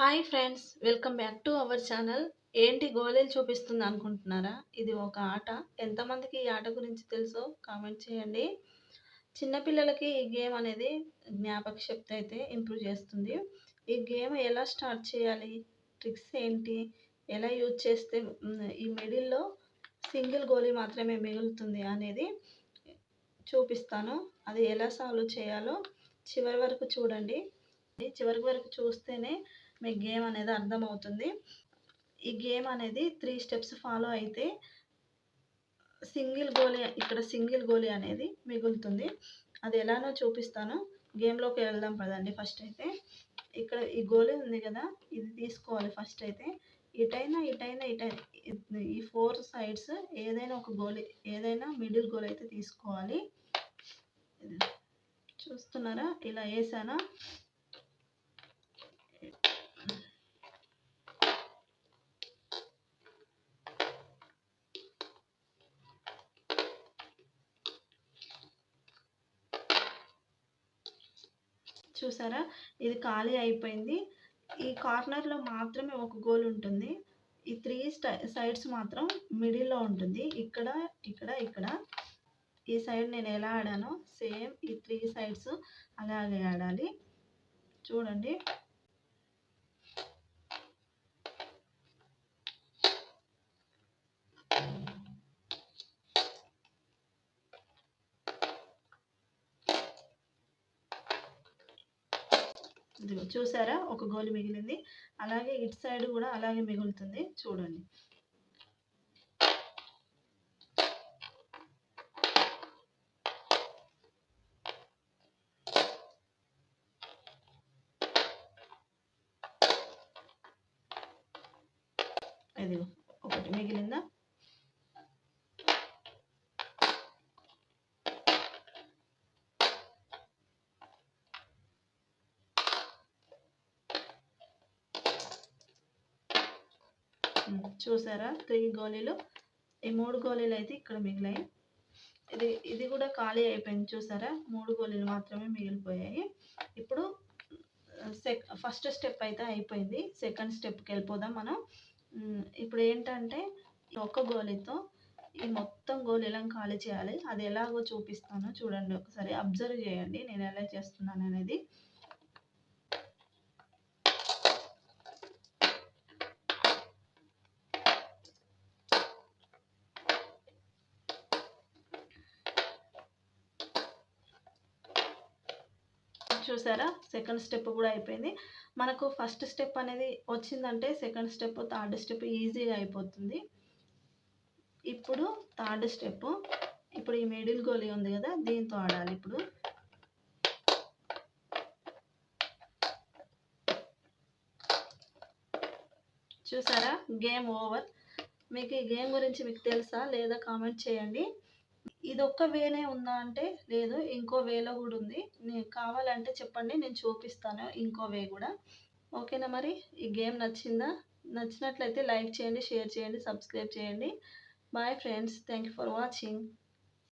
Hi friends welcome back to our channel ఏంటి గోళీలు చూపిస్తుంది అనుకుంటున్నారా? ఇది ఒక ఆట. ఎంతమందికి ఈ ఆట గురించి తెలుసో కామెంట్ చేయండి. చిన్నపిల్లలకి ఈ గేమ్ అనేది జ్ఞాపక శక్తి అయితే ఇంప్రూవ్ చేస్తుంది. ఈ గేమ్ ఎలా స్టార్ట్ చేయాలి? ట్రిక్స్ ఏంటి? ఎలా యూజ్ చేస్తే ఈ మిడిల్లో సింగిల్ గోళీ మాత్రమే మిగులుతుంది అనేది చూపిస్తాను. అది ఎలా సాల్వ్ చేయాలో చివరి వరకు చూడండి. చివరి వరకు చూస్తేనే మీకు గేమ్ అనేది అర్థమవుతుంది. ఈ గేమ్ అనేది త్రీ స్టెప్స్ ఫాలో అయితే సింగిల్ గోలీ ఇక్కడ సింగిల్ గోలీ అనేది మిగులుతుంది. అది ఎలానో చూపిస్తాను. గేమ్లోకి వెళ్దాం పదండి ఫస్ట్ అయితే. ఇక్కడ ఈ గోలీ ఉంది కదా ఇది తీసుకోవాలి ఫస్ట్ అయితే. ఇటైనా ఇటైనా ఇటైనా ఈ ఫోర్ సైడ్స్ ఏదైనా ఒక గోలీ ఏదైనా మిడిల్ గోల్ అయితే తీసుకోవాలి. చూస్తున్నారా? ఇలా వేసానా? చూసారా? ఇది ఖాళీ అయిపోయింది. ఈ కార్నర్లో మాత్రమే ఒక గోల్ ఉంటుంది. ఈ త్రీ సైడ్స్ మాత్రం మిడిల్లో ఉంటుంది. ఇక్కడ ఇక్కడ ఇక్కడ. ఈ సైడ్ నేను ఎలా ఆడానో సేమ్ ఈ త్రీ సైడ్స్ అలాగే ఆడాలి. చూడండి. ఇదిగో చూసారా? ఒక గోలి మిగిలింది. అలాగే ఇటు సైడ్ కూడా అలాగే మిగులుతుంది. చూడండి. ఇదిగో ఒకటి మిగిలిందా? చూసారా? త్రీ గోళీలు. ఈ మూడు గోళీలు అయితే ఇక్కడ మిగిలాయి. ఇది ఇది కూడా ఖాళీ అయిపోయింది చూసారా? మూడు గోళీలు మాత్రమే మిగిలిపోయాయి. ఇప్పుడు సెక్ ఫస్ట్ స్టెప్ అయితే అయిపోయింది. సెకండ్ స్టెప్కి వెళ్ళిపోదాం మనం. ఇప్పుడు ఏంటంటే ఒక ఒక్క గోళీతో ఈ మొత్తం గోళీలను ఖాళీ చేయాలి. అది ఎలాగో చూపిస్తాను చూడండి ఒకసారి. అబ్జర్వ్ చేయండి. నేను ఎలా చేస్తున్నాను అనేది. చూసారా? సెకండ్ స్టెప్ కూడా అయిపోయింది. మనకు ఫస్ట్ స్టెప్ అనేది వచ్చిందంటే సెకండ్ స్టెప్ థర్డ్ స్టెప్ ఈజీగా అయిపోతుంది. ఇప్పుడు థర్డ్ స్టెప్ ఇప్పుడు ఈ మిడిల్ గోలీ ఉంది కదా దీంతో ఆడాలి ఇప్పుడు. చూసారా? గేమ్ ఓవర్ మీకు ఈ గేమ్ గురించి మీకు తెలుసా? లేదా కామెంట్ చేయండి. ఇది ఒక్క వేనే ఉందా అంటే లేదు ఇంకో వేలో కూడా ఉంది. నేను కావాలంటే చెప్పండి నేను చూపిస్తాను ఇంకో వే కూడా. ఓకేనా మరి? ఈ గేమ్ నచ్చిందా? నచ్చినట్లయితే లైక్ చేయండి షేర్ చేయండి సబ్స్క్రైబ్ చేయండి. Bye friends thank you for watching.